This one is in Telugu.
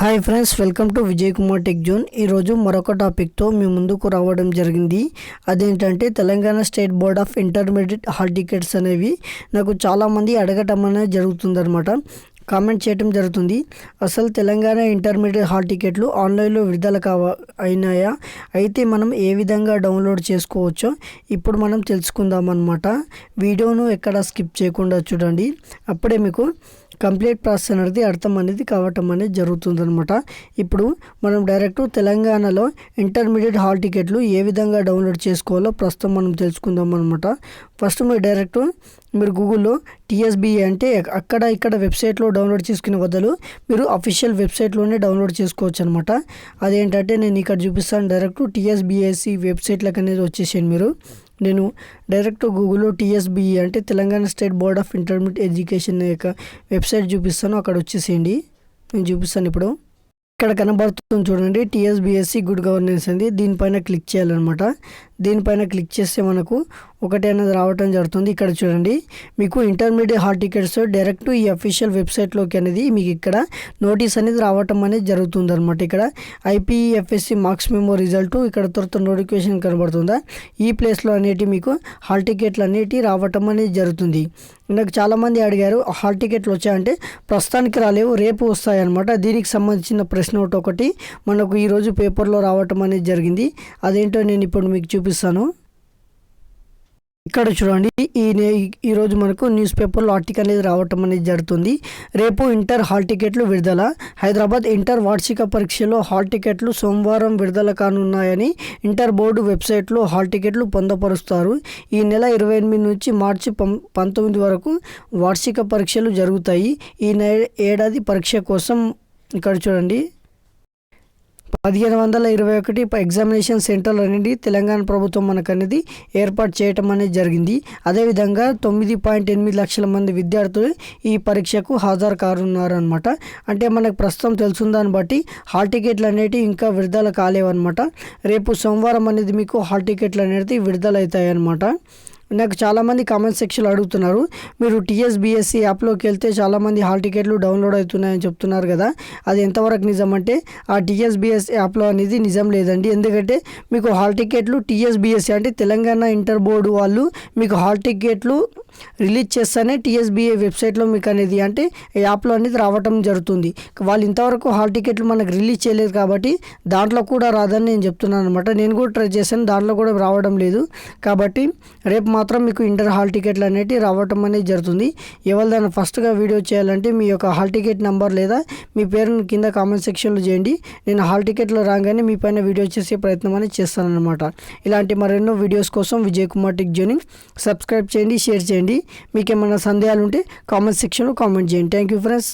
Hi friends welcome to Vijay Kumar tech zone ఈరోజు మరొక టాపిక్తో మీ ముందుకు రావడం జరిగింది. అదేంటంటే Telangana state board of intermediate hall tickets అనేవి నాకు చాలామంది అడగటం అనేది జరుగుతుందన్నమాట. కామెంట్ చేయటం జరుగుతుంది. అసలు తెలంగాణ ఇంటర్మీడియట్ హాల్ టికెట్లు ఆన్లైన్లో విడుదల కావ అయినాయా? అయితే మనం ఏ విధంగా డౌన్లోడ్ చేసుకోవచ్చో ఇప్పుడు మనం తెలుసుకుందాం అనమాట వీడియోను ఎక్కడ స్కిప్ చేయకుండా చూడండి. అప్పుడే మీకు కంప్లీట్ ప్రాసెస్ అనేది అర్థం అనేది కావటం అనేది జరుగుతుందనమాట ఇప్పుడు మనం డైరెక్ట్ తెలంగాణలో ఇంటర్మీడియట్ హాల్ టికెట్లు ఏ విధంగా డౌన్లోడ్ చేసుకోవాలో ప్రస్తుతం మనం తెలుసుకుందాం అనమాట ఫస్ట్ మీరు డైరెక్ట్ మీరు గూగుల్లో టీఎస్బిఏ అంటే అక్కడ ఇక్కడ వెబ్సైట్లో డౌన్లోడ్ చేసుకునే బదులు మీరు అఫీషియల్ వెబ్సైట్లోనే డౌన్లోడ్ చేసుకోవచ్చు అనమాట అదేంటంటే నేను ఇక్కడ చూపిస్తాను. డైరెక్ట్ టీఎస్బిఎస్సి వెబ్సైట్లకు అనేది వచ్చేసాను మీరు. నేను డైరెక్ట్ గూగుల్లో టీఎస్బిఈ అంటే Telangana state board of intermediate education యొక్క వెబ్సైట్ చూపిస్తాను. అక్కడ వచ్చేసేయండి. నేను చూపిస్తాను ఇప్పుడు. ఇక్కడ కనబడుతుంది చూడండి టీఎస్బిఎస్సి గుడ్ గవర్నెన్స్ అండి. దీనిపైన క్లిక్ చేయాలన్నమాట. దీనిపైన క్లిక్ చేస్తే మనకు ఒకటి అనేది రావటం జరుగుతుంది. ఇక్కడ చూడండి మీకు ఇంటర్మీడియట్ హాల్ టికెట్స్ డైరెక్ట్ ఈ అఫీషియల్ వెబ్సైట్లోకి అనేది మీకు ఇక్కడ నోటీస్ అనేది రావటం అనేది జరుగుతుంది అనమాట ఇక్కడ ఐపీఎఫ్ఎస్సి మార్క్స్ మెమో రిజల్ట్ ఇక్కడ త్వరత నోటిఫికేషన్ కనబడుతుందా? ఈ ప్లేస్లో అనేటి మీకు హాల్ టికెట్లు అనేటి రావటం అనేది జరుగుతుంది. నాకు చాలామంది అడిగారు హాల్ టికెట్లు వచ్చాయంటే ప్రస్తుతానికి రాలేవు రేపు వస్తాయన్నమాట. దీనికి సంబంధించిన ప్రశ్న ఒకటి ఒకటి మనకు ఈరోజు పేపర్లో రావటం అనేది జరిగింది. అదేంటో నేను ఇప్పుడు మీకు చూపిస్తాను. ఇక్కడ చూడండి ఈ ఈరోజు మనకు న్యూస్ పేపర్లో ఆర్టికల్ అనేది రావటం అనేది జరుగుతుంది. రేపు ఇంటర్ హాల్ టికెట్లు విడుదల. హైదరాబాద్ ఇంటర్ వార్షిక పరీక్షలో హాల్ టికెట్లు సోమవారం విడుదల కానున్నాయని ఇంటర్ బోర్డు వెబ్సైట్లో హాల్ టికెట్లు పొందపరుస్తారు. ఈ నెల ఇరవై ఎనిమిది నుంచి మార్చి పంతొమ్మిది వరకు వార్షిక పరీక్షలు జరుగుతాయి. ఈ ఏడాది పరీక్ష కోసం ఇక్కడ చూడండి. పదిహేను వందల ఇరవై ఒకటి ఎగ్జామినేషన్ సెంటర్లు అనేది తెలంగాణ ప్రభుత్వం మనకు అనేది ఏర్పాటు చేయటం అనేది జరిగింది. అదేవిధంగా తొమ్మిది పాయింట్ ఎనిమిది లక్షల మంది విద్యార్థులు ఈ పరీక్షకు హాజరు కానున్నారు అనమాట అంటే మనకు ప్రస్తుతం తెలుసున్న దాన్ని బట్టి హాల్ టికెట్లు అనేవి ఇంకా విడుదల కాలేవన్నమాట. రేపు సోమవారం అనేది మీకు హాల్ టికెట్లు అనేది విడుదల అవుతాయి నాకు చాలామంది కామెంట్ సెక్షన్లో అడుగుతున్నారు. మీరు టీఎస్బిఎస్సి యాప్లోకి వెళ్తే చాలామంది హాల్ టికెట్లు డౌన్లోడ్ అవుతున్నాయని చెప్తున్నారు కదా. అది ఎంతవరకు నిజం అంటే ఆ టీఎస్బిఎస్ యాప్లో అనేది నిజం లేదండి. ఎందుకంటే మీకు హాల్ టికెట్లు టీఎస్బిఎస్సి అంటే తెలంగాణ ఇంటర్ బోర్డు వాళ్ళు మీకు హాల్ టికెట్లు రిలీజ్ చేస్తేనే టీఎస్బిఏ వెబ్సైట్లో మీకు అనేది అంటే యాప్లో అనేది రావటం జరుగుతుంది. వాళ్ళు ఇంతవరకు హాల్ టికెట్లు మనకు రిలీజ్ చేయలేదు కాబట్టి దాంట్లో కూడా రాదని నేను చెప్తున్నాను అనమాట నేను కూడా ట్రై చేశాను దాంట్లో కూడా రావడం లేదు. కాబట్టి రేపు మాత్రం మీకు ఇంటర్ హాల్ టికెట్లు అనేవి రావటం అనేది జరుగుతుంది. ఎవరిదైనా ఫస్ట్గా వీడియో చేయాలంటే మీ యొక్క హాల్ టికెట్ నెంబర్ లేదా మీ పేరును కింద కామెంట్ సెక్షన్లో చేయండి. నేను హాల్ టికెట్లో రాగానే మీ పైన వీడియో చేసే ప్రయత్నం అనేది చేస్తానన్నమాట. ఇలాంటి మరెన్నో వీడియోస్ కోసం విజయ్ కుమార్ టిక్ జోని సబ్స్క్రైబ్ చేయండి షేర్ చేయండి. మీకు ఏమైనా సందేహాలు ఉంటే కామెంట్ సెక్షన్లో కామెంట్ చేయండి. Thank you friends.